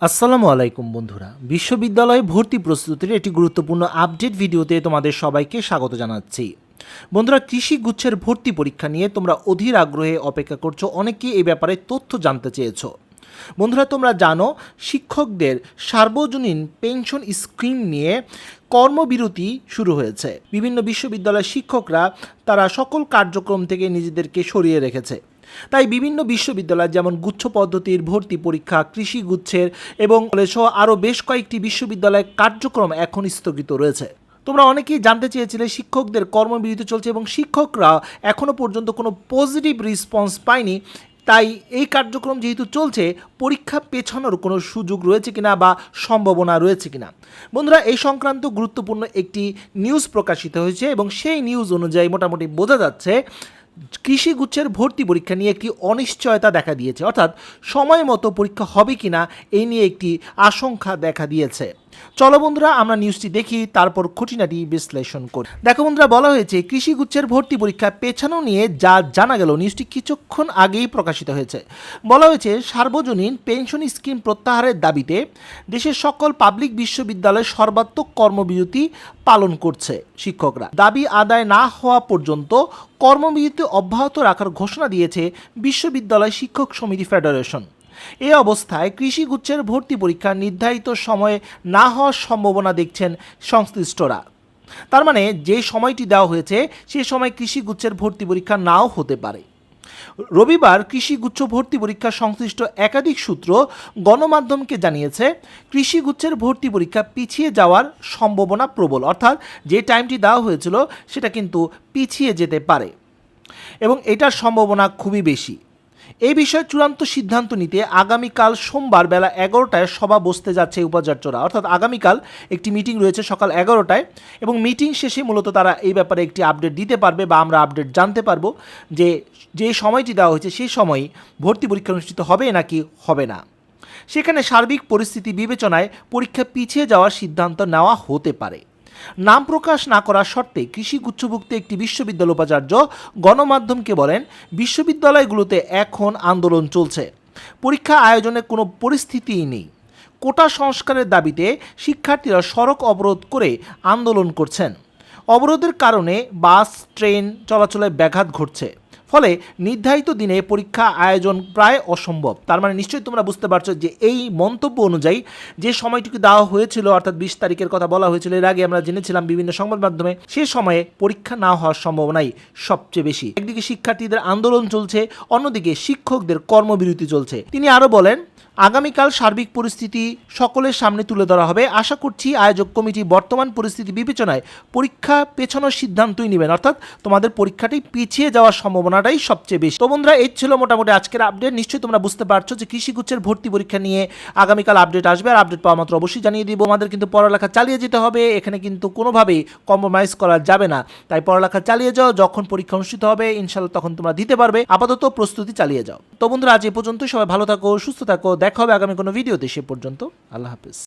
আসসালামু আলাইকুম বন্ধুরা। বিশ্ববিদ্যালয়ে ভর্তি প্রস্তুতির একটি গুরুত্বপূর্ণ আপডেট ভিডিওতে তোমাদের সবাইকে স্বাগত জানাচ্ছি। বন্ধুরা, কৃষি গুচ্ছের ভর্তি পরীক্ষা নিয়ে তোমরা অধীর আগ্রহে অপেক্ষা করছ, অনেকেই এই ব্যাপারে তথ্য জানতে চেয়েছো। বন্ধুরা, তোমরা জানো, শিক্ষকদের সার্বজনীন পেনশন স্কিম নিয়ে কর্মবিরতি শুরু হয়েছে। বিভিন্ন বিশ্ববিদ্যালয়ের শিক্ষকরা তারা সকল কার্যক্রম থেকে নিজেদেরকে সরিয়ে রেখেছে। তাই বিভিন্ন বিশ্ববিদ্যালয় যেমন গুচ্ছ পদ্ধতির ভর্তি পরীক্ষা, কৃষি গুচ্ছের এবং সহ আরও বেশ কয়েকটি বিশ্ববিদ্যালয়ের কার্যক্রম এখন স্থগিত রয়েছে। তোমরা অনেকেই জানতে চেয়েছিলে শিক্ষকদের কর্মবিরতি চলছে এবং শিক্ষকরা এখনও পর্যন্ত কোনো পজিটিভ রেসপন্স পায়নি। তাই এই কার্যক্রম যেহেতু চলছে, পরীক্ষা পেছানোর কোনো সুযোগ রয়েছে কিনা বা সম্ভাবনা রয়েছে কিনা? বন্ধুরা, এই সংক্রান্ত গুরুত্বপূর্ণ একটি নিউজ প্রকাশিত হয়েছে এবং সেই নিউজ অনুযায়ী মোটামুটি বোঝা যাচ্ছে কৃষি গুচ্ছের ভর্তি পরীক্ষা নিয়ে একটি অনিশ্চয়তা দেখা দিয়েছে। অর্থাৎ সময় মতো পরীক্ষা হবে কিনা, এই নিয়ে একটি আশঙ্কা দেখা দিয়েছে। চলো বন্ধুরা, আমরা নিউজটি দেখি, তারপর খুঁটিনাটি বিশ্লেষণ করি। দেখো বন্ধুরা, বলা হয়েছে কৃষি গুচ্ছের ভর্তি পরীক্ষা পেছানো নিয়ে যা জানা গেল নিউজটি কিছুক্ষণ আগেই প্রকাশিত হয়েছে। বলা হয়েছে, সার্বজনীন পেনশন স্কিম প্রত্যাহারের দাবিতে দেশের সকল পাবলিক বিশ্ববিদ্যালয় সর্বাত্মক কর্মবিরতি পালন করছে শিক্ষকরা। দাবি আদায় না হওয়া পর্যন্ত কর্মবিরতি অব্যাহত রাখার ঘোষণা দিয়েছে বিশ্ববিদ্যালয় শিক্ষক সমিতি ফেডারেশন। এ অবস্থায় কৃষি গুচ্ছের ভর্তি পরীক্ষা নির্ধারিত সময়ে না হওয়ার সম্ভাবনা দেখছেন সংশ্লিষ্টরা। তার মানে যে সময়টি দেওয়া হয়েছে, সে সময় কৃষি গুচ্ছের ভর্তি পরীক্ষা নাও হতে পারে। রবিবার কৃষি গুচ্ছ ভর্তি পরীক্ষা সংশ্লিষ্ট একাধিক সূত্র গণমাধ্যমকে জানিয়েছে কৃষি গুচ্ছের ভর্তি পরীক্ষা পিছিয়ে যাওয়ার সম্ভাবনা প্রবল। অর্থাৎ যে টাইমটি দেওয়া হয়েছিল, সেটা কিন্তু পিছিয়ে যেতে পারে। এবং এটার সম্ভাবনা খুবই বেশি। এই বিষয়ে চূড়ান্ত সিদ্ধান্ত নিতে আগামীকাল সোমবার বেলা এগারোটায় সভা বসতে যাচ্ছে উপাচার্যরা। অর্থাৎ আগামীকাল একটি মিটিং রয়েছে সকাল এগারোটায় এবং মিটিং শেষে মূলত তারা এই ব্যাপারে একটি আপডেট দিতে পারবে বা আমরা আপডেট জানতে পারব যে যে সময়টি দেওয়া হয়েছে সেই সময় ভর্তি পরীক্ষা অনুষ্ঠিত হবে নাকি হবে না। সেখানে সার্বিক পরিস্থিতি বিবেচনায় পরীক্ষা পিছিয়ে যাওয়ার সিদ্ধান্ত নেওয়া হতে পারে। নাম প্রকাশ না করার শর্তে কৃষি গুচ্ছভুক্ত একটি বিশ্ববিদ্যালয় উপাচার্য গণমাধ্যমকে বলেন, বিশ্ববিদ্যালয়গুলোতে এখন আন্দোলন চলছে। পরীক্ষা আয়োজনে কোনো পরিস্থিতিই নেই। কোটা সংস্কারের দাবিতে শিক্ষার্থীরা সড়ক অবরোধ করে আন্দোলন করছেন। অবরোধের কারণে বাস, ট্রেন চলাচলে ব্যাঘাত ঘটছে। ফলে নির্ধারিত দিনে পরীক্ষা আয়োজন প্রায় অসম্ভব। তার মানে নিশ্চয়ই তোমরা বুঝতে পারছ যে এই মন্তব্য অনুযায়ী যে সময়টুকু দেওয়া হয়েছিল, অর্থাৎ বিশ তারিখের কথা বলা হয়েছিল, এর আগে আমরা জেনেছিলাম বিভিন্ন সংবাদ মাধ্যমে, সে সময়ে পরীক্ষা না হওয়ার সম্ভাবনাই সবচেয়ে বেশি। একদিকে শিক্ষার্থীদের আন্দোলন চলছে, অন্যদিকে শিক্ষকদের কর্মবিরতি চলছে। তিনি আরও বলেন আগামীকাল সার্বিক পরিস্থিতি সকলের সামনে তুলে ধরা হবে। আশা করছি আয়োজক কমিটি বর্তমান পরিস্থিতি বিবেচনায় পরীক্ষা পেছানোর সিদ্ধান্তই নেবেন। অর্থাৎ তোমাদের পরীক্ষাটি পিছিয়ে যাওয়ার সম্ভাবনাটাই সবচেয়ে বেশি। তো বন্ধুরা, এই ছিল মোটামুটি আজকের আপডেট। নিশ্চয়ই তোমরা বুঝতে পারছ যে কৃষিগুচ্ছের ভর্তি পরীক্ষা নিয়ে আগামীকাল আপডেট আসবে। আর আপডেট পাওয়া মাত্র অবশ্যই জানিয়ে দিব। আমাদের কিন্তু পড়ালেখা চালিয়ে যেতে হবে। এখানে কিন্তু কোনোভাবেই কম্প্রোমাইজ করা যাবে না। তাই পড়ালেখা চালিয়ে যাও, যখন পরীক্ষা অনুষ্ঠিত হবে ইনশাল্লাহ তখন তোমরা দিতে পারবে। আপাতত প্রস্তুতি চালিয়ে যাও। তো বন্ধুরা, আজ এ পর্যন্ত সবাই ভালো থাকো, সুস্থ থাকো। দেখা হবে আগামী কোনো ভিডিওতে সে পর্যন্ত আল্লাহ হাফিজ।